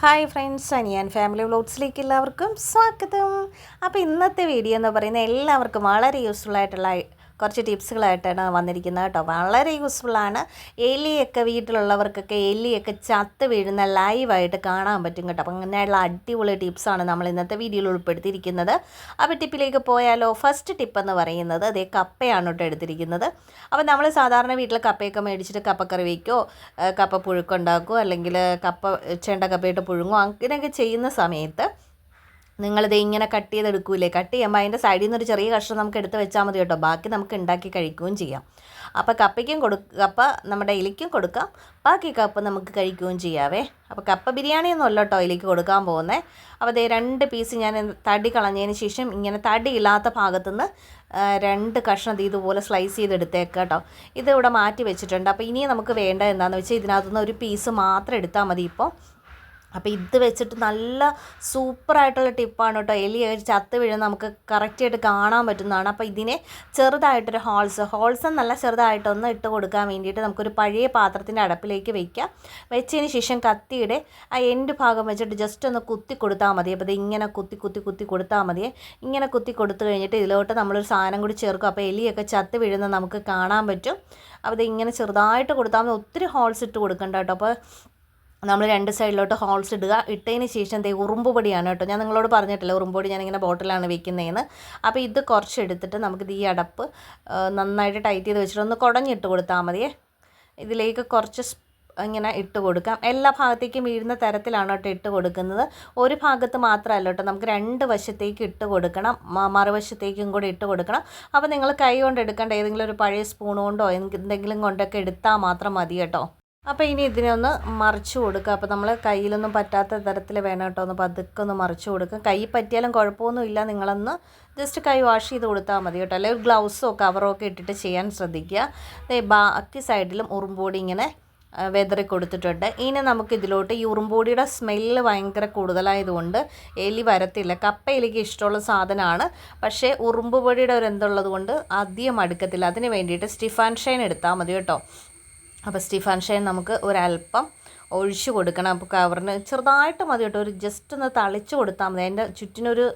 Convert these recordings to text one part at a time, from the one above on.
Hi friends Aniyan family വ്ലോഗ്സിലേക്ക് എല്ലാവർക്കും സ്വാഗതം. അപ്പോൾ ഇന്നത്തെ വീഡിയോ എന്ന് പറയുന്നത് എല്ലാവർക്കും വളരെ യൂസ്ഫുൾ ആയിട്ടുള്ള കുറച്ച് ടിപ്സുകളായിട്ടാണ് വന്നിരിക്കുന്നത് കേട്ടോ. വളരെ യൂസ്ഫുള്ളാണ് എലിയൊക്കെ വീട്ടിലുള്ളവർക്കൊക്കെ എലിയൊക്കെ ചത്ത് വീഴുന്ന ലൈവായിട്ട് കാണാൻ പറ്റും കേട്ടോ. അപ്പം അങ്ങനെയുള്ള അടിപൊളി ടിപ്സാണ് നമ്മൾ ഇന്നത്തെ വീഡിയോയിൽ ഉൾപ്പെടുത്തിയിരിക്കുന്നത്. അപ്പോൾ ടിപ്പിലേക്ക് പോയാലോ ഫസ്റ്റ് ടിപ്പ് എന്ന് പറയുന്നത് അതേ കപ്പയാണ് കേട്ടോ എടുത്തിരിക്കുന്നത്. അപ്പോൾ നമ്മൾ സാധാരണ വീട്ടിൽ കപ്പയൊക്കെ മേടിച്ചിട്ട് കപ്പക്കറി വയ്ക്കോ കപ്പ പുഴുക്കുണ്ടാക്കുമോ അല്ലെങ്കിൽ കപ്പ ചെണ്ട കപ്പയിട്ട് പുഴുങ്ങോ അങ്ങനെയൊക്കെ ചെയ്യുന്ന സമയത്ത് നിങ്ങളിത് ഇങ്ങനെ കട്ട് ചെയ്തെടുക്കൂലേ? കട്ട് ചെയ്യുമ്പോൾ അതിന്റെ സൈഡിൽ നിന്ന് ഒരു ചെറിയ കഷ്ണം നമുക്ക് എടുത്ത് വെച്ചാൽ മതി കേട്ടോ. ബാക്കി നമുക്ക് ഉണ്ടാക്കി കഴിക്കുകയും ചെയ്യാം. അപ്പോൾ കപ്പയ്ക്കും കൊടു കപ്പ നമ്മുടെ ഇലിക്കും കൊടുക്കാം. ബാക്കി കപ്പ നമുക്ക് കഴിക്കുകയും ചെയ്യാവേ. അപ്പോൾ കപ്പ ബിരിയാണി ഒന്നും അല്ല കേട്ടോ എലിക്ക് കൊടുക്കാൻ പോകുന്നത് അപ്പോൾ അതേ രണ്ട് പീസ് ഞാൻ തടി കളഞ്ഞതിന് ശേഷം ഇങ്ങനെ തടി ഇല്ലാത്ത ഭാഗത്തുനിന്ന് രണ്ട് കഷ്ണം ഇതുപോലെ സ്ലൈസ് ചെയ്തെടുത്തേക്കാം കേട്ടോ. ഇത് ഇവിടെ മാറ്റി വെച്ചിട്ടുണ്ട്. അപ്പോൾ ഇനി നമുക്ക് വേണ്ട എന്താണെന്ന് വെച്ചാൽ ഇതിനകത്തുനിന്ന് ഒരു പീസ് മാത്രം എടുത്താൽ മതി ഇപ്പോൾ അപ്പോൾ ഇത് വെച്ചിട്ട് നല്ല സൂപ്പറായിട്ടുള്ള ടിപ്പാണ് കേട്ടോ. എലി ചത്ത് വീഴുന്ന നമുക്ക് കറക്റ്റായിട്ട് കാണാൻ പറ്റുന്നതാണ്. അപ്പോൾ ഇതിനെ ചെറുതായിട്ടൊരു ഹോൾസ് ഹോൾസ് എന്നല്ല ചെറുതായിട്ടൊന്ന് ഇട്ട് കൊടുക്കാൻ വേണ്ടിയിട്ട് നമുക്കൊരു പഴയ പാത്രത്തിന്റെ അടപ്പിലേക്ക് വെക്കാം. വെച്ചതിന് ശേഷം കത്തിയുടെ ആ എൻഡ് ഭാഗം വെച്ചിട്ട് ജസ്റ്റ് ഒന്ന് കുത്തി കൊടുത്താൽ മതി. അപ്പോൾ ഇങ്ങനെ കുത്തി കുത്തി കുത്തി കൊടുത്താൽ മതി. ഇങ്ങനെ കുത്തി കൊടുത്തു കഴിഞ്ഞിട്ട് ഇതിലോട്ട് നമ്മളൊരു സാധനം കൂടി ചേർക്കും. അപ്പോൾ എലിയൊക്കെ ചത്ത് വീഴുന്ന നമുക്ക് കാണാൻ പറ്റും. അപ്പോൾ ഇങ്ങനെ ചെറുതായിട്ട് കൊടുത്താൽ മതി. ഒത്തിരി ഹോൾസ് ഇട്ട് കൊടുക്കണ്ട കേട്ടോ. അപ്പോൾ നമ്മൾ രണ്ട് സൈഡിലോട്ട് ഹോൾസ് ഇടുക. ഇട്ടതിന് ശേഷം ദേ ഉറുമ്പ് പൊടിയാണ് കേട്ടോ. ഞാൻ നിങ്ങളോട് പറഞ്ഞിട്ടില്ല ഉറുമ്പ് പൊടി ഞാനിങ്ങനെ ബോട്ടിലാണ് വെക്കുന്നതെന്ന്. അപ്പോൾ ഇത് കുറച്ച് എടുത്തിട്ട് നമുക്കിത് ഈ അടപ്പ് നന്നായിട്ട് ടൈറ്റ് ചെയ്ത് വെച്ചിട്ട് ഒന്ന് കുടഞ്ഞിട്ട് കൊടുത്താൽ മതിയേ. ഇതിലേക്ക് കുറച്ച് ഇങ്ങനെ ഇട്ട് കൊടുക്കാം. എല്ലാ ഭാഗത്തേക്കും വീഴുന്ന തരത്തിലാണ് കേട്ടോ ഇട്ട് കൊടുക്കുന്നത്. ഒരു ഭാഗത്ത് മാത്രമല്ല കേട്ടോ നമുക്ക് രണ്ട് വശത്തേക്ക് ഇട്ട് കൊടുക്കണം. മറുവശത്തേക്കും കൂടി ഇട്ട് കൊടുക്കണം. അപ്പോൾ നിങ്ങൾ കൈ കൊണ്ട് എടുക്കേണ്ട ഏതെങ്കിലും ഒരു പഴയ സ്പൂൺ കൊണ്ടോ എന്തെങ്കിലും കൊണ്ടൊക്കെ എടുത്താൽ മാത്രം മതി കേട്ടോ. അപ്പോൾ ഇനി ഇതിനെ ഒന്ന് മറിച്ച് കൊടുക്കുക അപ്പോൾ നമ്മൾ കയ്യിലൊന്നും പറ്റാത്ത തരത്തിൽ വേണം കേട്ടോ. ഒന്ന് പതുക്കെ ഒന്ന് മറിച്ച് കൊടുക്കുക കൈ പറ്റിയാലും കുഴപ്പമൊന്നുമില്ല നിങ്ങളൊന്ന് ജസ്റ്റ് കൈ വാഷ് ചെയ്ത് കൊടുത്താൽ മതി കേട്ടോ. അല്ലെങ്കിൽ ഗ്ലൗസോ കവറോ ഒക്കെ ഇട്ടിട്ട് ചെയ്യാൻ ശ്രദ്ധിക്കുക. ബാക്കി സൈഡിലും ഉറുമ്പോടി ഇങ്ങനെ വെതറി കൊടുത്തിട്ടുണ്ട്. ഇനി നമുക്ക് ഇതിലോട്ട് ഈ ഉറുമ്പൊടിയുടെ സ്മെല്ല് ഭയങ്കര കൂടുതലായതുകൊണ്ട് എലി വരത്തില്ല. കപ്പ എലിക്ക് ഇഷ്ടമുള്ള സാധനമാണ്. പക്ഷേ ഉറുമ്പ് പൊടിയുടെ ഒരു എന്തുള്ളത് കൊണ്ട് അധികം അടുക്കത്തില്ല. അതിന് വേണ്ടിയിട്ട് സ്റ്റിഫാൻ ഷൈൻ എടുത്താൽ മതി കേട്ടോ. അപ്പോൾ സ്റ്റീഫാൻ ഷൈൻ നമുക്ക് ഒരല്പം ഒഴിച്ചു കൊടുക്കണം. അപ്പോൾ കവറിന് ചെറുതായിട്ട് മതി കേട്ടോ. ഒരു ജസ്റ്റ് ഒന്ന് തളിച്ച് കൊടുത്താൽ മതി. അതിന്റെ ചുറ്റിനൊരു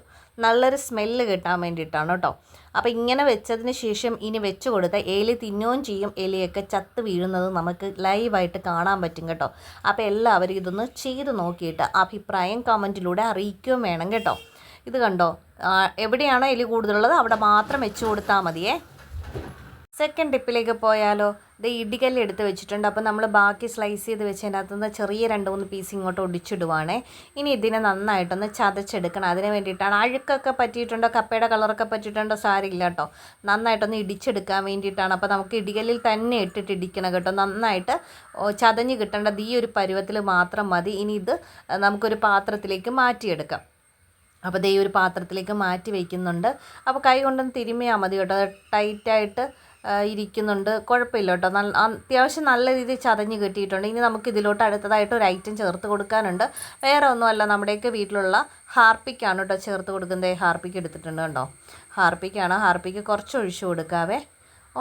നല്ലൊരു സ്മെല്ല് കിട്ടാൻ വേണ്ടിയിട്ടാണ് കേട്ടോ. അപ്പോൾ ഇങ്ങനെ വെച്ചതിന് ശേഷം ഇനി വെച്ച് കൊടുത്താൽ എലി തിന്നുകയും ചെയ്യും. എലിയൊക്കെ ചത്ത് വീഴുന്നത് നമുക്ക് ലൈവായിട്ട് കാണാൻ പറ്റും കേട്ടോ. അപ്പോൾ എല്ലാവരും ഇതൊന്ന് ചെയ്ത് നോക്കിയിട്ട് അഭിപ്രായം കമന്റിലൂടെ അറിയിക്കുകയും വേണം കേട്ടോ. ഇത് കണ്ടോ? എവിടെയാണോ എലി കൂടുതലുള്ളത്? അവിടെ മാത്രം വെച്ച് കൊടുത്താൽ മതിയേ. സെക്കൻഡ് ടിപ്പിലേക്ക് പോയാലോ? ഇത് ഇടികല്ല് എടുത്ത് വെച്ചിട്ടുണ്ട്. അപ്പോൾ നമ്മൾ ബാക്കി സ്ലൈസ് ചെയ്ത് വെച്ചതിന്റെ അകത്തുനിന്ന് ചെറിയ രണ്ട് മൂന്ന് പീസ് ഇങ്ങോട്ട് ഒടിച്ചിടുവാണേ. ഇനി ഇതിനെ നന്നായിട്ടൊന്ന് ചതച്ചെടുക്കണം. അതിന് വേണ്ടിയിട്ടാണ് അഴുക്കൊക്കെ പറ്റിയിട്ടുണ്ടോ? കപ്പയുടെ കളറൊക്കെ പറ്റിയിട്ടുണ്ടോ? സാരില്ല കേട്ടോ. നന്നായിട്ടൊന്ന് ഇടിച്ചെടുക്കാൻ വേണ്ടിയിട്ടാണ്. അപ്പോൾ നമുക്ക് ഇടികല്ലിൽ തന്നെ ഇട്ടിട്ട് ഇടിക്കണം കേട്ടോ. നന്നായിട്ട് ചതഞ്ഞ് കിട്ടേണ്ടത് ഈ ഒരു പരുവത്തിൽ മാത്രം മതി. ഇനി ഇത് നമുക്കൊരു പാത്രത്തിലേക്ക് മാറ്റിയെടുക്കാം. അപ്പോൾ ദേ ഒരു പാത്രത്തിലേക്ക് മാറ്റി വയ്ക്കുന്നുണ്ട് അപ്പോൾ കൈ കൊണ്ടൊന്ന് തിരുമ്മിയാൽ മതി കേട്ടോ. ടൈറ്റായിട്ട് ഇരിക്കുന്നുണ്ട്. കുഴപ്പമില്ല കേട്ടോ. നല്ല അത്യാവശ്യം നല്ല രീതിയിൽ ചതഞ്ഞ് കിട്ടിയിട്ടുണ്ട്. ഇനി നമുക്ക് ഇതിലോട്ട് അടുത്തതായിട്ട് ഒരു ഐറ്റം ചേർത്ത് കൊടുക്കാനുണ്ട്. വേറെ ഒന്നുമല്ല നമ്മുടെയൊക്കെ വീട്ടിലുള്ള ഹാർപ്പിക്കാണ് കേട്ടോ ചേർത്ത് കൊടുക്കുന്നത്. ഹാർപ്പിക്ക് എടുത്തിട്ടുണ്ട് കേട്ടോ ഹാർപ്പിക്കാണ്. ഹാർപ്പിക്ക് കുറച്ച് ഒഴിച്ചു കൊടുക്കാവേ.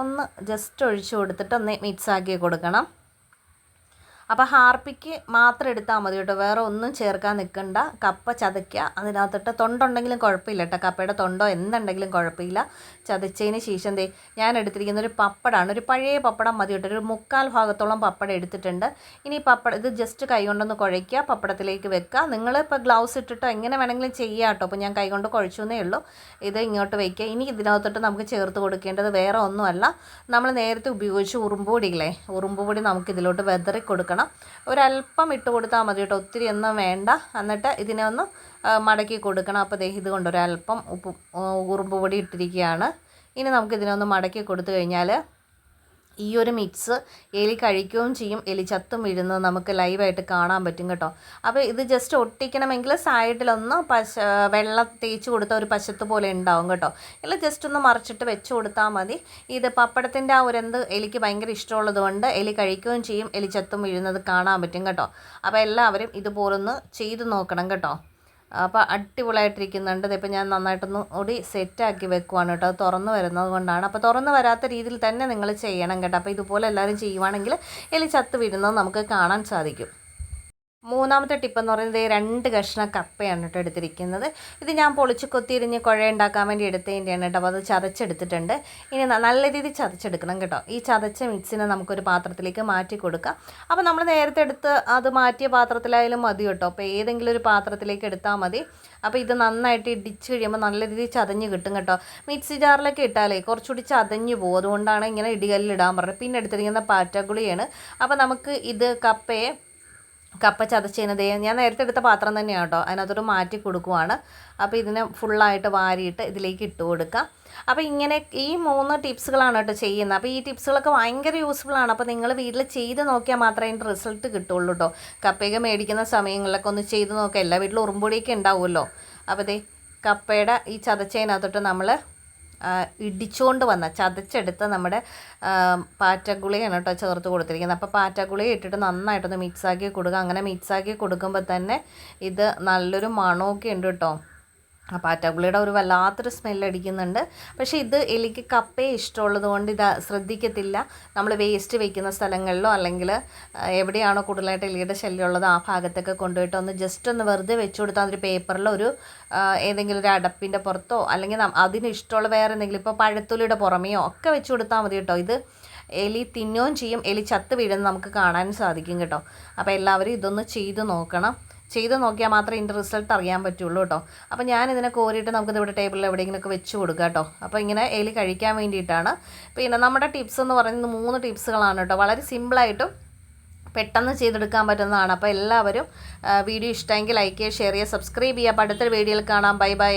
ഒന്ന് ജസ്റ്റ് ഒഴിച്ചു കൊടുത്തിട്ട് ഒന്ന് മിക്സ് ആക്കി കൊടുക്കണം. അപ്പോൾ ഹാർപ്പിക്ക് മാത്രം എടുത്താൽ മതി കേട്ടോ. വേറെ ഒന്നും ചേർക്കാൻ നിൽക്കണ്ട കപ്പ ചതയ്ക്കുക അതിനകത്തിട്ട് തൊണ്ടുണ്ടെങ്കിലും കുഴപ്പമില്ല കേട്ടോ. കപ്പയുടെ തൊണ്ടോ എന്തുണ്ടെങ്കിലും കുഴപ്പമില്ല. ചതച്ചതിന് ശേഷം ദേ ഞാൻ എടുത്തിരിക്കുന്ന ഒരു പപ്പടമാണ്. ഒരു പഴയ പപ്പടം മതി കേട്ടോ. ഒരു മുക്കാൽ ഭാഗത്തോളം പപ്പടം എടുത്തിട്ടുണ്ട്. ഇനി പപ്പടം ഇത് ജസ്റ്റ് കൈ കൊണ്ടൊന്ന് കുഴയ്ക്കുക. പപ്പടത്തിലേക്ക് വെക്കുക. നിങ്ങൾ ഇപ്പോൾ ഗ്ലൗസ് ഇട്ടിട്ടോ എങ്ങനെ വേണമെങ്കിലും ചെയ്യുക കേട്ടോ. അപ്പോൾ ഞാൻ കൈകൊണ്ട് കുഴച്ചെന്നേ ഉള്ളൂ. ഇത് ഇങ്ങോട്ട് വയ്ക്കുക ഇനി ഇതിനകത്തോട്ട് നമുക്ക് ചേർത്ത് കൊടുക്കേണ്ടത് വേറെ ഒന്നുമല്ല. നമ്മൾ നേരത്തെ ഉപയോഗിച്ച് ഉറുമ്പുപൊടികളെ ഉറുമ്പുപൊടി നമുക്ക് ഇതിലോട്ട് വെതറി കൊടുക്കണം കൊടുക്കണം ഒരല്പം ഇട്ട് കൊടുത്താൽ മതി കേട്ടോ. ഒത്തിരി ഒന്നും വേണ്ട. എന്നിട്ട് ഇതിനെ ഒന്ന് മടക്കി കൊടുക്കണം. അപ്പോൾ ദഹിത് കൊണ്ട് ഒരല്പം ഉപ്പ് ഉറുമ്പ് പൊടി ഇട്ടിരിക്കുകയാണ്. ഇനി നമുക്ക് ഇതിനൊന്ന് മടക്കി കൊടുത്തു കഴിഞ്ഞാൽ ഈ ഒരു മിക്സ് എലി കഴിക്കുകയും ചെയ്യും. എലി ചത്തും വീഴുന്നത് നമുക്ക് ലൈവായിട്ട് കാണാൻ പറ്റും കേട്ടോ. അപ്പോൾ ഇത് ജസ്റ്റ് ഒട്ടിക്കണമെങ്കിൽ സൈഡിലൊന്ന് പശ വെള്ളം തേച്ച് കൊടുത്ത ഒരു പശത്ത് പോലെ ഉണ്ടാവും കേട്ടോ. ഇല്ല ജസ്റ്റ് ഒന്ന് മറിച്ചിട്ട് വെച്ച് കൊടുത്താൽ മതി. ഇത് പപ്പടത്തിന്റെ ആ ഒരു എന്ത് എലിക്ക് ഭയങ്കര ഇഷ്ടമുള്ളത് കൊണ്ട് എലി കഴിക്കുകയും ചെയ്യും. എലി ചത്തും വീഴുന്നത് കാണാൻ പറ്റും കേട്ടോ. അപ്പോൾ എല്ലാവരും ഇതുപോലൊന്ന് ചെയ്ത് നോക്കണം കേട്ടോ. അപ്പോൾ അടിപൊളിയായിട്ടിരിക്കുന്നുണ്ട്. ഇതിപ്പോൾ ഞാൻ നന്നായിട്ടൊന്ന് ഒടി സെറ്റാക്കി വെക്കുവാണ് കേട്ടോ. അത് തുറന്ന് വരുന്നത് കൊണ്ടാണ്. അപ്പോൾ തുറന്ന് വരാത്ത രീതിയിൽ തന്നെ നിങ്ങൾ ചെയ്യണം കേട്ടോ. അപ്പോൾ ഇതുപോലെ എല്ലാവരും ചെയ്യുവാണെങ്കിൽ എലി ചത്ത് വീഴുന്നത് നമുക്ക് കാണാൻ സാധിക്കും. മൂന്നാമത്തെ ടിപ്പ് എന്ന് പറയുന്നത് രണ്ട് കഷ്ണം കപ്പയാണ് കേട്ടോ എടുത്തിരിക്കുന്നത്. ഇത് ഞാൻ പൊളിച്ച് കൊത്തിയിരിഞ്ഞ് കുഴ ഉണ്ടാക്കാൻ വേണ്ടി എടുത്തതിന്റെയാണ് കേട്ടോ. അപ്പോൾ അത് ചതച്ചെടുത്തിട്ടുണ്ട്. ഇനി നല്ല രീതിയിൽ ചതച്ചെടുക്കണം കേട്ടോ. ഈ ചതച്ച മിക്സിനെ നമുക്കൊരു പാത്രത്തിലേക്ക് മാറ്റി കൊടുക്കാം. അപ്പോൾ നമ്മൾ നേരത്തെ എടുത്ത് അത് മാറ്റിയ പാത്രത്തിലായാലും മതി കേട്ടോ. അപ്പോൾ ഏതെങ്കിലും ഒരു പാത്രത്തിലേക്ക് എടുത്താൽ മതി. അപ്പോൾ ഇത് നന്നായിട്ട് ഇടിച്ച് കഴിയുമ്പോൾ നല്ല രീതിയിൽ ചതഞ്ഞ് കിട്ടും കേട്ടോ. മിക്സി ജാറിലൊക്കെ ഇട്ടാലേ കുറച്ചുകൂടി ചതഞ്ഞ് പോകും. അതുകൊണ്ടാണ് ഇങ്ങനെ ഇടികല്ലിടാൻ പറഞ്ഞത്. പിന്നെ എടുത്തിരിക്കുന്ന പാറ്റഗുളിയാണ്. അപ്പോൾ നമുക്ക് ഇത് കപ്പയെ കപ്പ ചതച്ചതിനത് ഞാൻ നേരത്തെ എടുത്ത പാത്രം തന്നെയാണ് കേട്ടോ. അതിനകത്തോട്ട് മാറ്റി കൊടുക്കുവാണ്. അപ്പോൾ ഇതിനെ ഫുള്ളായിട്ട് വാരിയിട്ട് ഇതിലേക്ക് ഇട്ട് കൊടുക്കാം. അപ്പോൾ ഇങ്ങനെ ഈ മൂന്ന് ടിപ്സുകളാണ് കേട്ടോ ചെയ്യുന്നത്. അപ്പോൾ ഈ ടിപ്സുകളൊക്കെ ഭയങ്കര യൂസ്ഫുള്ളാണ് അപ്പോൾ നിങ്ങൾ വീട്ടിൽ ചെയ്ത് നോക്കിയാൽ മാത്രമേ അതിന്റെ റിസൾട്ട് കിട്ടുള്ളൂ കേട്ടോ. കപ്പയൊക്കെ മേടിക്കുന്ന സമയങ്ങളിലൊക്കെ ഒന്ന് ചെയ്ത് നോക്കുക എല്ലാ വീട്ടിലും ഉറുമ്പൊടിയൊക്കെ ഉണ്ടാവുമല്ലോ. അപ്പോൾ ദേ കപ്പയുടെ ഈ ചതച്ചതിനകത്തോട്ട് നമ്മൾ ഇടിച്ചുകൊണ്ട് വന്ന ചതച്ചെടുത്ത നമ്മുടെ പാറ്റഗുളിയാണ് കേട്ടോ ചേർത്ത് കൊടുത്തിരിക്കുന്നത്. അപ്പോൾ പാറ്റഗുളി ഇട്ടിട്ട് നന്നായിട്ടൊന്ന് മിക്സാക്കി കൊടുക്കുക. അങ്ങനെ മിക്സാക്കി കൊടുക്കുമ്പോൾ തന്നെ ഇത് നല്ലൊരു മണമൊക്കെ ഉണ്ട് കേട്ടോ. ആ പാറ്റഗുളിയുടെ ഒരു വല്ലാത്തൊരു സ്മെല്ലടിക്കുന്നുണ്ട് പക്ഷേ ഇത് എലിക്ക് കപ്പേ ഇഷ്ടമുള്ളത് കൊണ്ട് ഇത് ശ്രദ്ധിക്കത്തില്ല. നമ്മൾ വേസ്റ്റ് വെക്കുന്ന സ്ഥലങ്ങളിലോ അല്ലെങ്കിൽ എവിടെയാണോ കൂടുതലായിട്ട് എലിയുടെ ശല്യം ഉള്ളത് ആ ഭാഗത്തൊക്കെ കൊണ്ടുപോയിട്ട് ഒന്ന് ജസ്റ്റ് ഒന്ന് വെറുതെ വെച്ച് കൊടുത്താൽ ഒരു ആ, ഏതെങ്കിലും ഒരു അടപ്പിന്റെ പുറത്തോ അല്ലെങ്കിൽ അതിന് ഇഷ്ടമുള്ള വേറെ എന്തെങ്കിലും ഇപ്പോൾ പഴത്തൊലിയുടെ പുറമെയോ ഒക്കെ വെച്ച് കൊടുത്താൽ മതി കേട്ടോ. ഇത് എലി തിന്നുകയും ചെയ്യും. എലി ചത്ത് വീഴുന്നത് നമുക്ക് കാണാൻ സാധിക്കും കേട്ടോ. അപ്പോൾ എല്ലാവരും ഇതൊന്ന് ചെയ്ത് നോക്കണം. ചെയ്ത് നോക്കിയാൽ മാത്രമേ ഇതിന്റെ റിസൾട്ട് അറിയാൻ പറ്റുള്ളൂ കേട്ടോ. അപ്പോൾ ഞാൻ ഇതിനെ കോരിയിട്ട് നമുക്കിത് ഇവിടെ ടേബിളിൽ എവിടെയെങ്കിലുമൊക്കെ വെച്ച് കൊടുക്കാം കേട്ടോ. അപ്പോൾ ഇങ്ങനെ എലി കഴിക്കാൻ വേണ്ടിയിട്ടാണ്. പിന്നെ നമ്മുടെ ടിപ്സ് എന്ന് പറയുന്നത് മൂന്ന് ടിപ്സുകളാണ് കേട്ടോ. വളരെ സിമ്പിളായിട്ടും പെട്ടെന്ന് ചെയ്തെടുക്കാൻ പറ്റുന്നതാണ്. അപ്പോൾ എല്ലാവരും വീഡിയോ ഇഷ്ടമെങ്കിൽ ലൈക്ക് ചെയ്യുക ഷെയർ ചെയ്യുക സബ്സ്ക്രൈബ് ചെയ്യുക. അപ്പോൾ അടുത്തൊരു വീഡിയോയിൽ കാണാം. Bye bye